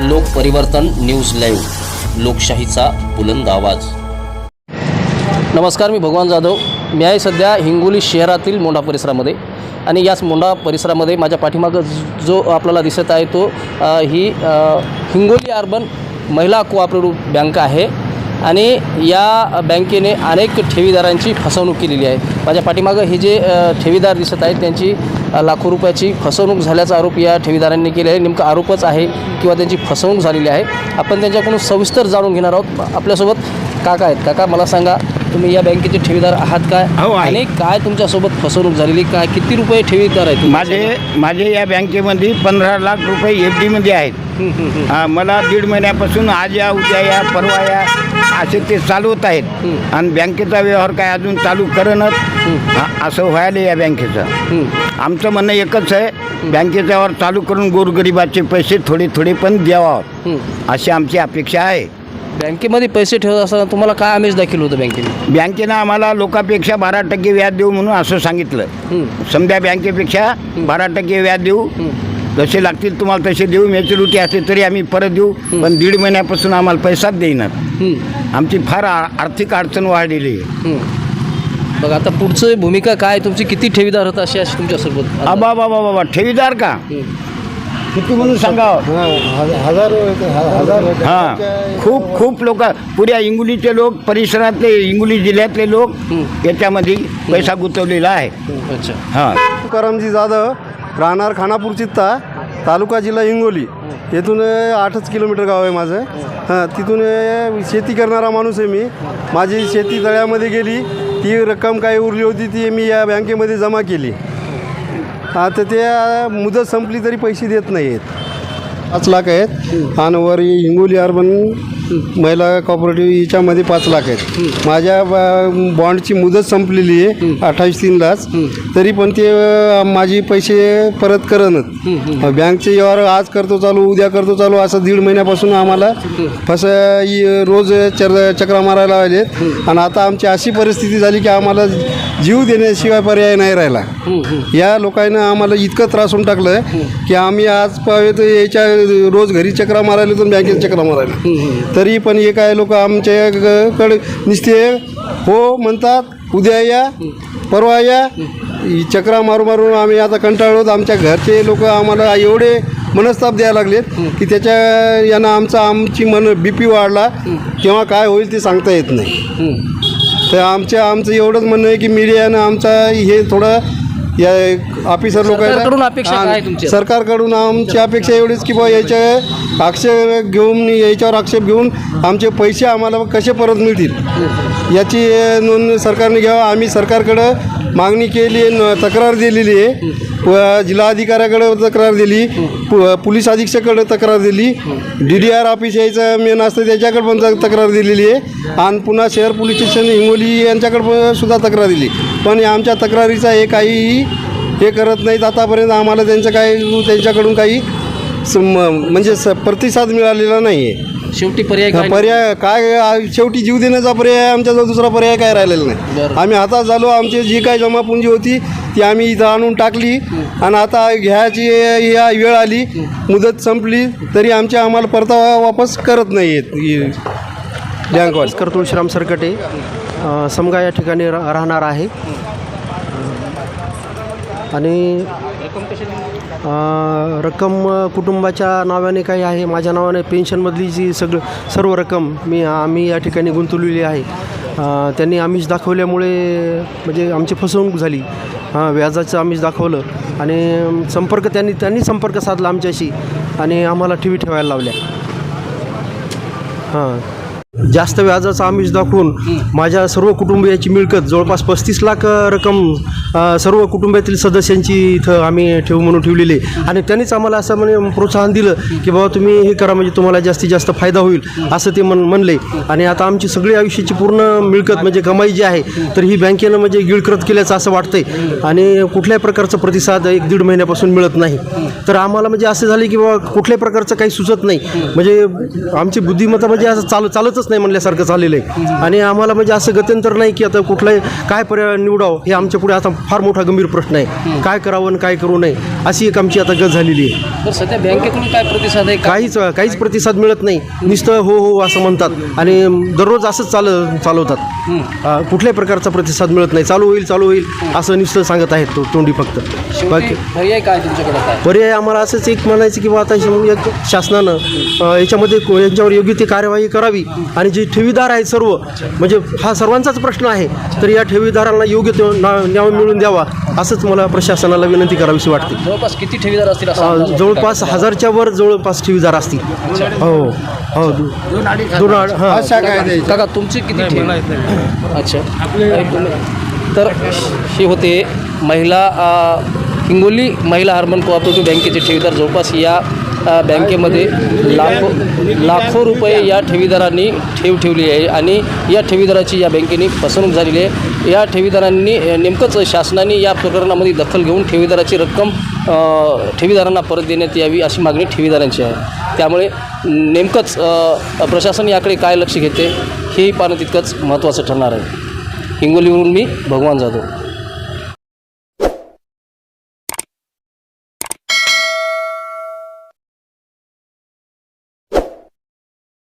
लोकपरिवर्तन news live लोकशाहीचा बुलंद आवाज. नमस्कार मी भगवान जाधव. मी आहे सध्या हिंगोली शहरातील मोंढा परिसरामध्ये आणि याच मोंढा परिसरामध्ये माझ्या पाठीमागं जो आपल्याला दिसत आहे तो ही हिंगोली अर्बन महिला कोऑपरेटिव्ह बँक आहे. आणि या बँकेने अनेक ठेवीदारांची फसवणूक केलेली आहे. माझ्या पाठीमागं हे जे ठेवीदार दिसत आहेत त्यांची लाखो रुपयाची फसवणूक झाल्याचा आरोप या ठेवीदारांनी केले आहे. नेमका आरोपच आहे किंवा त्यांची फसवणूक झालेली आहे. आपण त्यांच्याकडून सविस्तर जाणून घेणार आहोत. आपल्यासोबत काका आहेत काका मला सांगा तुम्ही या बँकेचे ठेवीदार आहात काय हो, आहे. आणि काय तुमच्यासोबत फसवणूक झालेली काय किती रुपये ठेवीदार आहेत? माझे माझे या बँकेमध्ये पंधरा लाख रुपये एफ डीमध्ये आहेत हं, हं, हं. हा, मला दीड महिन्यापासून आज या उद्या या परवा या असे ते चालवत आहेत हं. आणि बँकेचा व्यवहार काय अजून चालू करणच हा, असं व्हायला या बँकेचं हं. आमचं म्हणणं एकच आहे बँकेचा व्यवहार चालू करून गोरगरिबाचे पैसे थोडे थोडे पण द्यावा हं. अशी आमची अपेक्षा आहे बँकेमध्ये पैसे ठेवत असताना तुम्हाला काय आमिष दाखल होतं बँकेने? बँकेनं आम्हाला लोकांपेक्षा बारा टक्के व्याज देऊ म्हणून असं सांगितलं. समजा बँकेपेक्षा बारा टक्के व्याज देऊ. जसे लागतील तुम्हाला तसे देऊ. मॅच्युरिटी असते तरी आम्ही परत देऊ. पण दीड महिन्यापासून आम्हाला पैसाच देईनात. आमची फार आ- आर्थिक अडचण वाढलेली आहे. बघा आता पुढचं भूमिका काय? तुमची किती ठेवीदार होता अशी अशी तुमच्यासोबत? अबा बाबा बाबा ठेवीदार का. किती म्हणून सांगा? हजारो हजार हां. खूप खूप लोक पुऱ्या इंगुलीचे लोक परिसरातले इंगुली जिल्ह्यातले लोक. याच्यामध्ये पैसा गुंतवलेला आहे. अच्छा. हां. तुकारामजी जाधव राहणार खानापूर चित्ता तालुका जिल्हा हिंगोली येथून आठच किलोमीटर गाव आहे माझं. हां तिथून शेती करणारा माणूस आहे मी. माझी शेती तळ्यामध्ये गेली. ती रक्कम काही उरली होती ती मी या बँकेमध्ये जमा केली. आता ते मुदत संपली तरी पैसे देत नाही आहेत पाच लाख आहेत. आणि वर हिंगोली अर्बन महिला कॉपरेटिव्ह हिच्यामध्ये पाच लाख आहेत. माझ्या ब- बॉन्डची मुदत संपलेली आहे अठ्ठावीस तीनलाच तरी पण ते माझी पैसे परत करनत. बँकचे व्यवहार आज करतो चालू उद्या करतो चालू असं दीड महिन्यापासून आम्हाला फसं रोज चर चक्रा मारायला लावलेत आणि आता आमची अशी परिस्थिती झाली की आम्हाला जीव देण्याशिवाय पर्याय नाही राहिला. या लोकांना आम्हाला इतकं त्रास होऊन टाकलं की आम्ही आज पावे तर याच्या रोज घरी चक्रा मारायला तर बँकेत चक्रा मारायला तरी पण हे काय लोक आमच्याकडे ग- हो म्हणतात उद्या या परवा या चक्रा मारू मारून आम्ही आता कंटाळलोत आमच्या घरचे लोक आम्हाला एवढे मनस्ताप द्यायला लागलेत की त्याच्या यानं आमचा आमची मन बी पी वाढला. किंवा काय होईल ते सांगता येत नाही. तर आमच्या आमचं एवढंच म्हणणं आहे की मीडियानं आमचा हे थोडं या ऑफिसर सरकारकडून अपेक्षा काय तुमची? सरकारकडून आमची अपेक्षा एवढीच की बा याच्या आक्षेप घेऊन याच्यावर आक्षेप घेऊन आमचे पैसे आम्हाला कसे परत मिळतील? याची अ, नोंद सरकारने घ्यावं. आम्ही सरकारकडं मागणी केली न तक्रार दिलेली आहे. व जिल्हाधिकाऱ्याकडे तक्रार दिली पु पोलीस अधीक्षकाकडे तक्रार दिली डी डी आर ऑफिस यायचं मेन असतं त्याच्याकडे पण तक- तक्रार दिलेली आहे. आणि पुन्हा शहर पोलीस स्टेशन हिंगोली यांच्याकडे पण सुद्धा तक्रार दिली. पण या आमच्या तक्रारीचा हे काही हे करत नाहीत आतापर्यंत. आम्हाला त्यांचं काही त्यांच्याकडून काही सम म्हणजे स प्रतिसाद मिळालेला नाही आहे शेवटी पर्याय काय? पर्याय काय? आ- शेवटी जीव देण्याचा पर्याय आमच्याजवळ दुसरा पर्याय काय राहिलेला नाही. बरं. आम्ही हातात झालो आमची जी काय जमापुंजी होती ती आम्ही इथं आणून टाकली. आणि आता घ्यायची या वेळ आली मुदत संपली तरी आमच्या आम्हाला परतावा वापस करत नाही आहेत बँकवाले भास्कर तुळशीराम सरकटे. अ, समगा या ठिकाणी रा राहणार आहे. आणि रक्कम कुटुंबाच्या नावाने काही आहे. माझ्या नावाने पेन्शनमधली जी सगळं सर्व रक्कम मी आम्ही या ठिकाणी गुंतवलेली आहे. त्यांनी आमिष दाखवल्यामुळे म्हणजे आमची फसवणूक झाली. हां व्याजाचं आमिष दाखवलं आणि संपर्क त्यांनी त्यांनी संपर्क साधला आमच्याशी आणि आम्हाला टी ठेवायला लावल्या. हां. जास्त व्याजाचा आमिष दाखवून माझ्या सर्व कुटुंबियाची मिळकत जवळपास पस्तीस लाख रक्कम सर्व कुटुंबातील सदस्यांची इथं आम्ही ठेवू म्हणून ठेवलेली आणि त्यांनीच आम्हाला असं म्हणजे प्रोत्साहन दिलं की बाबा तुम्ही हे करा म्हणजे तुम्हाला जास्तीत जास्त फायदा होईल असं ते म्हण म्हणले. आणि आता आमची सगळी आयुष्याची पूर्ण मिळकत म्हणजे कमाई जी आहे तर ही बँकेनं म्हणजे गिळकृत केल्याचं असं वाटतंय. आणि कुठल्याही प्रकारचा प्रतिसाद एक दीड महिन्यापासून मिळत नाही. तर आम्हाला म्हणजे असं झाले की बाबा कुठल्याही प्रकारचं काही सुचत नाही. म्हणजे आमची बुद्धिमत्ता म्हणजे असं चाल चालतच होतच नाही म्हणल्यासारखं झालेलं आहे. आणि आम्हाला म्हणजे असं गत्यंतर नाही की आता कुठलाही काय पर्याय निवडावं हे आमच्या पुढे आता फार मोठा गंभीर प्रश्न आहे. काय करावं आणि काय करू नये अशी एक आमची आता गत झालेली आहे. तर सध्या बँकेकडून काय प्रतिसाद आहे? काहीच काहीच प्रतिसाद मिळत नाही. नुसतं हो हो असं म्हणतात. आणि दररोज असंच चाल चालवतात. कुठल्याही प्रकारचा प्रतिसाद मिळत नाही. चालू होईल चालू होईल असं नुसतं सांगत आहेत तो तोंडी फक्त. बाकी पर्याय काय तुमच्याकडे पर्याय आम्हाला असंच एक म्हणायचं की बा आता एक शासनानं याच्यामध्ये यांच्यावर योग्य ती कार्यवाही करावी. आणि जे ठेवीदार आहेत सर्व म्हणजे हा सर्वांचाच प्रश्न आहे तर या ठेवीदारांना योग्य तो ना- न्याय मिळून द्यावा असंच मला प्रशासनाला विनंती करावीशी वाटते. जवळपास किती ठेवीदार असतील जवळपास? हजारच्या वर जवळपास ठेवीदार असतील. हो हो. दोन? काका तुमचे किती ठेव? अच्छा. तर हे होते महिला हिंगोली महिला हार्मन कोऑपरेटिव्ह बँकेचे ठेवीदार. जवळपास या बँकेमध्ये लाखो लाखो रुपये या ठेवीदारांनी ठेव ठेवली आहे आणि या ठेवीदाराची या बँकेने फसवणूक झालेली आहे. या ठेवीदारांनी नेमकंच शासनाने या प्रकरणामध्ये दखल घेऊन ठेवीदाराची रक्कम ठेवीदारांना परत देण्यात यावी अशी मागणी ठेवीदारांची आहे. त्यामुळे नेमकंच प्रशासन याकडे काय लक्ष घेते हेही पाहणं तितकंच महत्त्वाचं ठरणार आहे. हिंगोलीवरून मी भगवान जाधव.